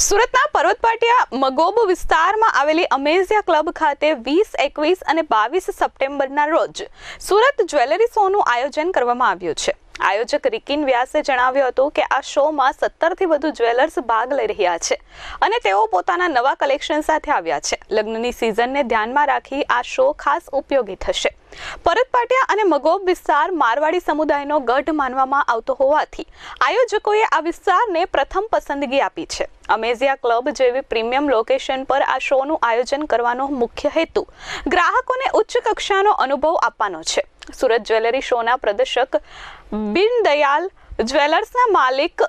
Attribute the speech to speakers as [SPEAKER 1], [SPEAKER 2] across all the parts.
[SPEAKER 1] સુરતના પર્વતપાટિયા મગોબ વિસ્તારમાં આવેલી અમેઝિયા ક્લબ ખાતે વીસ, એકવીસ અને બાવીસ સપ્ટેમ્બરના રોજ સુરત જ્વેલરી શોનું આયોજન કરવામાં આવ્યું છે. આયોજક રિકિન વ્યાસે જણાવ્યું હતું કે આ શોમાં સત્તરથી વધુ જ્વેલર્સ ભાગ લઈ રહ્યા છે અને તેઓ પોતાના નવા કલેક્શન સાથે આવ્યા છે. લગ્નની સિઝનને ધ્યાનમાં રાખી આ શો ખાસ ઉપયોગી થશે. પરતપાટિયા અને મગોબ વિસ્તાર મારવાડી સમુદાયનો ગઢ માનવામાં આવતો હોવાથી આયોજકોએ આ વિસ્તારને પ્રથમ પસંદગી આપી છે. અમેઝિયા ક્લબ જેવી પ્રીમિયમ લોકેશન પર આ શોનું આયોજન કરવાનો મુખ્ય હેતુ ગ્રાહકોને ઉચ્ચ કક્ષાનો અનુભવ આપવાનો છે. સુરત જ્વેલરી શોના પ્રદર્શક બિન દયાલ જ્વેલર્સના માલિક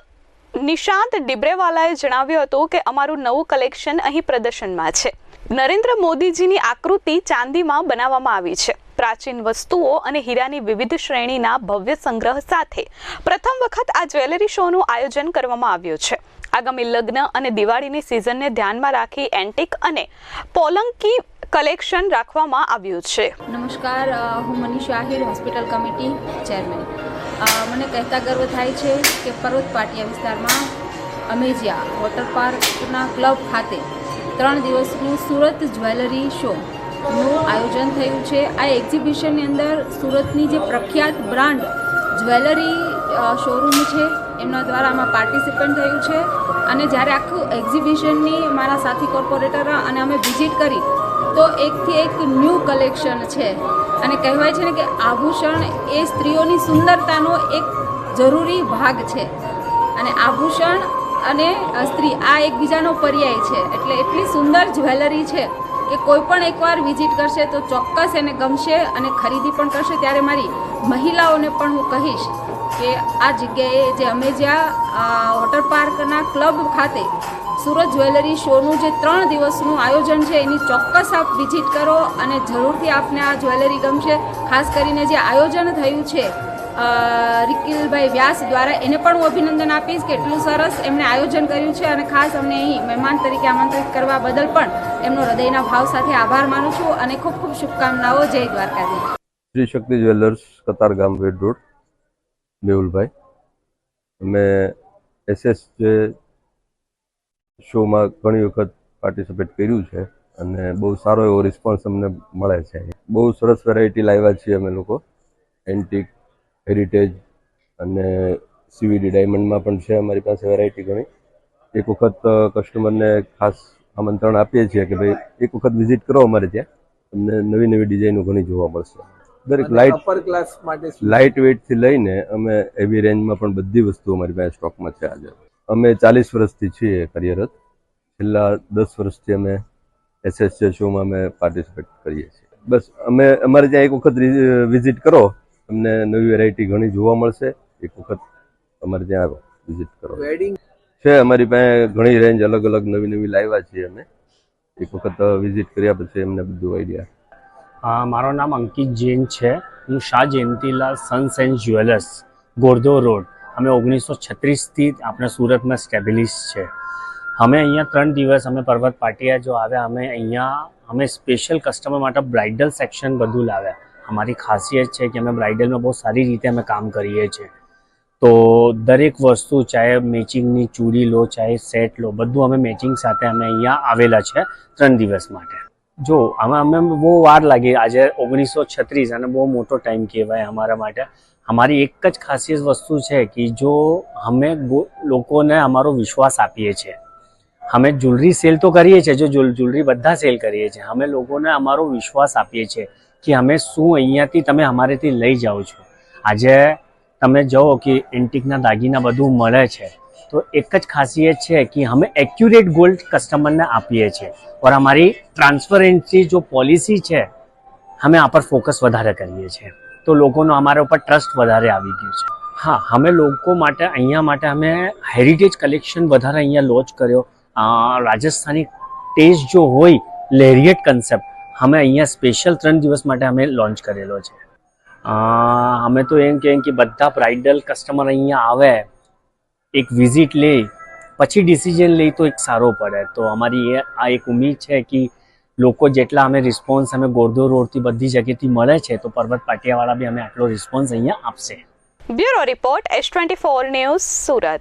[SPEAKER 1] નિશાંત ડિબ્રેવાલાએ જણાવ્યું હતું કે અમારું નવું કલેક્શન અહીં પ્રદર્શનમાં છે. નરેન્દ્ર મોદીજીની આકૃતિ ચાંદીમાં બનાવવામાં આવી છે. પ્રાચીન વસ્તુઓ અને હીરાની વિવિધ શ્રેણીના ભવ્ય સંગ્રહ સાથે પ્રથમ વખત આ જ્વેલરી શોનું આયોજન કરવામાં આવ્યું છે. આગામી લગ્ન અને દિવાળીની સિઝનને ધ્યાનમાં રાખી એન્ટિક અને પોલંકી કલેક્શન રાખવામાં આવ્યું છે.
[SPEAKER 2] નમસ્કાર હું Manish Ahir hospital committee chairman મને કહેતા ગર્વ થાય છે કે પર્વત પાટિયા વિસ્તારમાં અમેજિયા વોટર પાર્કના ક્લબ ખાતે ત્રણ દિવસનું સુરત જ્વેલરી શોનું આયોજન થયું છે. આ એક્ઝિબિશનની અંદર સુરતની જે પ્રખ્યાત બ્રાન્ડ જ્વેલરી શોરૂમ છે, એમના દ્વારા આમાં પાર્ટિસિપેટ થયું છે. અને જ્યારે આખું એક્ઝિબિશનની મારા સાથી કોર્પોરેટર અને અમે વિઝિટ કરી, તો એકથી એક ન્યૂ કલેક્શન છે. અને કહેવાય છે ને કે આભૂષણ એ સ્ત્રીઓની સુંદરતાનો એક જરૂરી ભાગ છે. અને આભૂષણ અને સ્ત્રી આ એકબીજાનો પર્યાય છે. એટલે એટલી સુંદર જ્વેલરી છે. કે કોઈ પણ એકવાર વિઝિટ કરશે તો ચોક્કસ એને ગમશે અને ખરીદી પણ કરશે. ત્યારે મારી મહિલાઓને પણ હું કહીશ કે આ જગ્યાએ જે અમે જ્યાં વોટર પાર્કના ક્લબ ખાતે સુરત જ્વેલરી શોનું જે ત્રણ દિવસનું આયોજન છે, એની ચોક્કસ આપ વિઝિટ કરો અને જરૂરથી આપને આ જ્વેલરી ગમશે. ખાસ કરીને જે આયોજન થયું છે રિકિલભાઈ વ્યાસ દ્વારા, એને પણ હું અભિનંદન આપીશ કે એટલું સરસ એમણે આયોજન કર્યું છે અને ખાસ અમને અહીં મહેમાન તરીકે આમંત્રિત કરવા બદલ પણ એમનો હૃદયના ભાવ સાથે આભાર માનું છું અને ખૂબ ખૂબ શુભકામનાઓ. જય દ્વારકાધીશ.
[SPEAKER 3] શ્રી શક્તિ જ્વેલર્સ કતારગામ વેડ રોડ, મેહુલભાઈ. અમે એસએસ જે શોમાં ઘણી વખત પાર્ટિસિપેટ કર્યું છે અને બહુ સારો એવો રિસ્પોન્સ અમને મળે છે. બહુ સરસ વેરાયટી લાવ્યા છીએ અમે લોકો. એન્ટિક હેરિટેજ અને સીવીડી ડાયમંડમાં પણ છે અમારી પાસે વેરાયટી ઘણી. એક વખત કસ્ટમરને ખાસ આમંત્રણ આપીએ છીએ કે ભાઈ એક વખત વિઝિટ કરો અમારે ત્યાં. તમને નવી નવી ડિઝાઇનો ઘણી જોવા મળશે. દરેક લાઇટ
[SPEAKER 4] અપર ક્લાસ માટે
[SPEAKER 3] લાઇટ વેઇટથી લઈને અમે એવી રેન્જમાં પણ બધી વસ્તુ અમારી પાસે સ્ટોકમાં છે આજે અમે ચાલીસ વર્ષથી છીએ કાર્યરત. છેલ્લા દસ વર્ષથી અમે એસએસએ શોમાં અમે પાર્ટિસિપેટ કરીએ છીએ. બસ અમે અમારે ત્યાં એક વખત વિઝિટ કરો તમને નવી વેરાયટી ઘણી જોવા મળશે. એક વખત અમારે ત્યાં આવો વિઝિટ કરો.
[SPEAKER 4] વેડિંગ
[SPEAKER 3] છે, અમારી પાસે ઘણી રેન્જ અલગ અલગ નવી નવી લાવ્યા છીએ અમે. એક વખત વિઝિટ કર્યા પછી એમને બધું આઈડિયા
[SPEAKER 5] મારું નામ અંકિત જૈન છે. હું Shah Jayantilal sons and jewellers ગોરધો road. અમે ઓગણીસો છત્રીસથી આપણે સુરતમાં સ્ટેબ્લિશ છે. અમે અહીંયા ત્રણ દિવસ અમે પર્વત પાટિયા જો આવ્યા, અમે અહીંયા, અમે સ્પેશિયલ કસ્ટમર માટે બ્રાઇડલ સેક્શન બધું લાવ્યા. અમારી ખાસિયત છે કે અમે બ્રાઇડલમાં બહુ સારી રીતે અમે કામ કરીએ છીએ. તો દરેક વસ્તુ, ચાહે મેચિંગની ચૂડી લો, ચાહે સેટ લો, બધું અમે મેચિંગ સાથે અમે અહીંયા આવેલા છે ત્રણ દિવસ માટે. જો, આમાં અમે બહુ વાર લાગી. આજે ઓગણીસો છત્રીસ અને બહુ મોટો ટાઈમ કહેવાય અમારા માટે. અમારી એક જ ખાસિયત વસ્તુ છે કે જો અમે લોકોને અમારો વિશ્વાસ આપીએ છીએ. અમે જ્વેલરી સેલ તો કરીએ છીએ, જો જ્વેલરી બધા સેલ કરીએ છીએ. અમે લોકોને અમારો વિશ્વાસ આપીએ છીએ કે અમે શું અહીંયાથી તમે અમારેથી લઈ જાઓ છો. આજે તમે જાઓ કે એન્ટિકના દાગીના બધું મળે છે. તો એક જ ખાસિયત છે કે અમે એક્યુરેટ ગોલ્ડ કસ્ટમરને આપીએ છીએ. ઓર અમારી ટ્રાન્સપરન્સી જો પોલિસી છે, અમે આ પર ફોકસ વધારે કરીએ છીએ. તો લોકોનો અમારા ઉપર ટ્રસ્ટ વધારે આવી ગયું છે. હા, અમે લોકો માટે, અહીંયા માટે અમે હેરિટેજ કલેક્શન વધારે અહીંયા લોન્ચ કર્યો. રાજસ્થાની ટેસ્ટ જો હોય લેરિયટ કન્સેપ્ટ અમે અહીંયા સ્પેશિયલ ત્રણ દિવસ માટે અમે લોન્ચ કરેલો છે. અ, અમે તો એમ કહીએ કે બધા બ્રાઇડલ કસ્ટમર અહીંયા આવે એક વિઝિટ લે પછી ડિસિઝન લઈ તો એક સારો પડે તો અમારી એ આ એક ઉમ્મીદ છે કે લોકો જેટલા અમે રિસ્પોન્સ અમે ગોરધો રોડથી બધી જગ્યાએથી મળે છે તો પર્વત પાટિયાવાળા બી અમે આટલો રિસ્પોન્સ અહીંયા આપશે
[SPEAKER 1] bureau report S twenty four news Surat